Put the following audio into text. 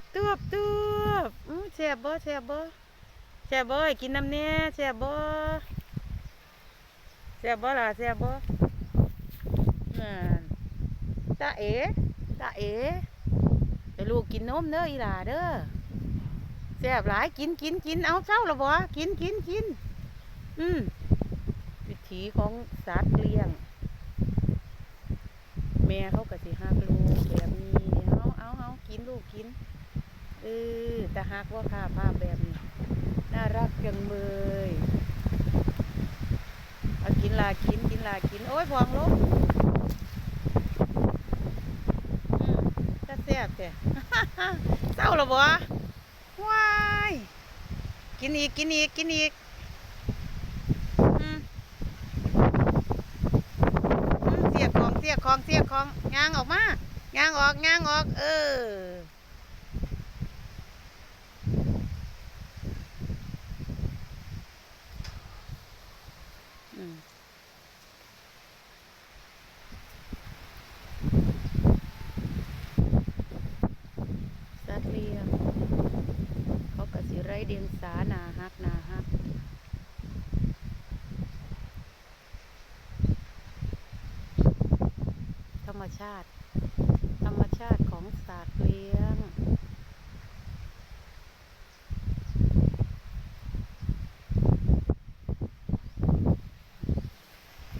บตัวบตัวบอื้อแซ่บบ่แซ่บบ่แซ่บบ่กินน้ำแน่แซ่บบ่แซ่บบ่ล่ะแซ่บบ่นั่นตาเอ๋ตาเอ๋ลูกกินนมเด้ออีหล่าเด้อแซ่บหลายกินกินกินเอาเช้าและบ่กินกินกินอืมวิถีของสัตว์เลี้ยง แม่เขาก็สิฮักลูกแบบนี้เอาเอาเอากินลูกกิน เออแต่ฮักว่าค่ะภาพแบบนี้ น่ารักจังเลยเอากินลากินกินลากิน โอ้ยพองลูกอืมจะแซ่บแท้เศร้าแล้วบ่ว้ายกินอีกกินอีกกินอีกเสียกของเสียกของเสียกของงางออกมางางออกงางออก เออ ยเดียงสานาฮักนาฮักธรรมชาติ ธรรมชาติของสัตว์เลี้ยง